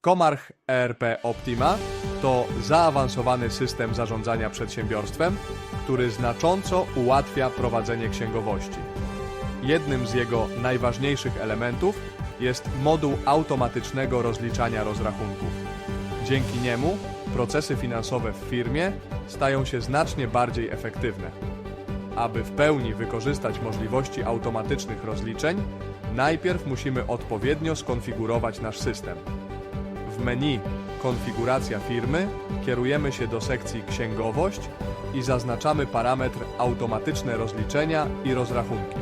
Komarch ERP Optima to zaawansowany system zarządzania przedsiębiorstwem, który znacząco ułatwia prowadzenie księgowości. Jednym z jego najważniejszych elementów jest moduł automatycznego rozliczania rozrachunków. Dzięki niemu procesy finansowe w firmie stają się znacznie bardziej efektywne. Aby w pełni wykorzystać możliwości automatycznych rozliczeń, najpierw musimy odpowiednio skonfigurować nasz system. Menu Konfiguracja firmy kierujemy się do sekcji Księgowość i zaznaczamy parametr Automatyczne rozliczenia i rozrachunki.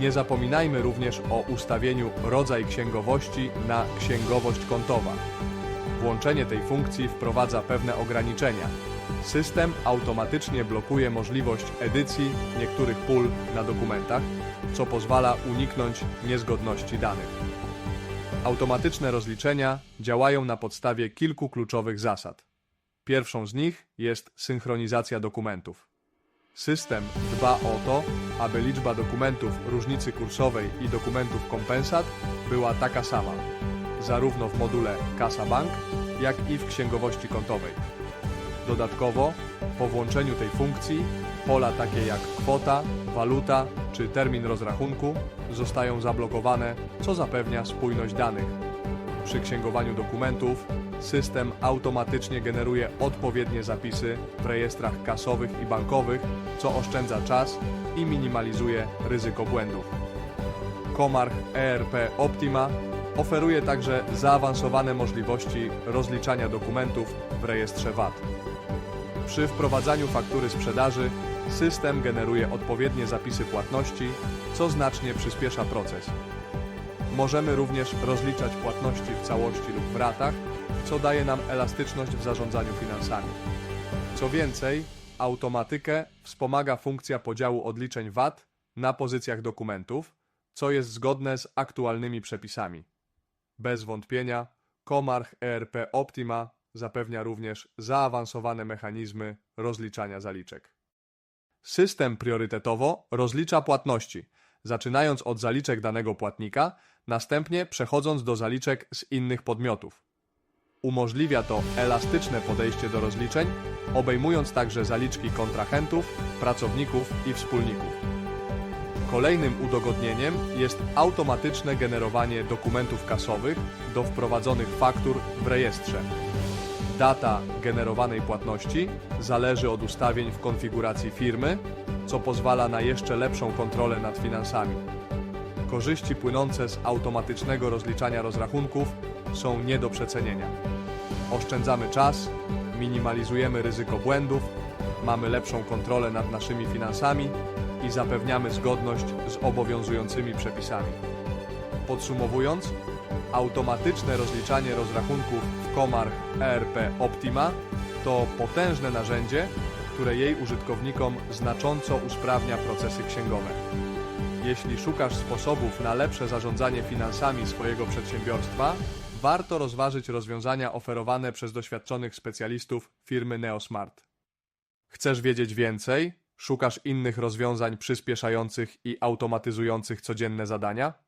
Nie zapominajmy również o ustawieniu rodzaj księgowości na księgowość kontowa. Włączenie tej funkcji wprowadza pewne ograniczenia. System automatycznie blokuje możliwość edycji niektórych pól na dokumentach, co pozwala uniknąć niezgodności danych. Automatyczne rozliczenia działają na podstawie kilku kluczowych zasad. Pierwszą z nich jest synchronizacja dokumentów. System dba o to, aby liczba dokumentów różnicy kursowej i dokumentów kompensat była taka sama, zarówno w module Kasa Bank, jak i w księgowości kontowej. Dodatkowo, po włączeniu tej funkcji, pola takie jak kwota, waluta czy termin rozrachunku zostają zablokowane, co zapewnia spójność danych. Przy księgowaniu dokumentów system automatycznie generuje odpowiednie zapisy w rejestrach kasowych i bankowych, co oszczędza czas i minimalizuje ryzyko błędów. Komarch ERP Optima oferuje także zaawansowane możliwości rozliczania dokumentów w rejestrze VAT. Przy wprowadzaniu faktury sprzedaży system generuje odpowiednie zapisy płatności, co znacznie przyspiesza proces. Możemy również rozliczać płatności w całości lub w ratach, co daje nam elastyczność w zarządzaniu finansami. Co więcej, automatykę wspomaga funkcja podziału odliczeń VAT na pozycjach dokumentów, co jest zgodne z aktualnymi przepisami. Bez wątpienia, Komarch ERP Optima zapewnia również zaawansowane mechanizmy rozliczania zaliczek. System priorytetowo rozlicza płatności, zaczynając od zaliczek danego płatnika, następnie przechodząc do zaliczek z innych podmiotów. Umożliwia to elastyczne podejście do rozliczeń, obejmując także zaliczki kontrahentów, pracowników i wspólników. Kolejnym udogodnieniem jest automatyczne generowanie dokumentów kasowych do wprowadzonych faktur w rejestrze. Data generowanej płatności zależy od ustawień w konfiguracji firmy, co pozwala na jeszcze lepszą kontrolę nad finansami. Korzyści płynące z automatycznego rozliczania rozrachunków są nie do przecenienia. Oszczędzamy czas, minimalizujemy ryzyko błędów, mamy lepszą kontrolę nad naszymi finansami i zapewniamy zgodność z obowiązującymi przepisami. Podsumowując, automatyczne rozliczanie rozrachunków w Komarch ERP Optima to potężne narzędzie, które jej użytkownikom znacząco usprawnia procesy księgowe. Jeśli szukasz sposobów na lepsze zarządzanie finansami swojego przedsiębiorstwa, warto rozważyć rozwiązania oferowane przez doświadczonych specjalistów firmy Neosmart. Chcesz wiedzieć więcej? Szukasz innych rozwiązań przyspieszających i automatyzujących codzienne zadania?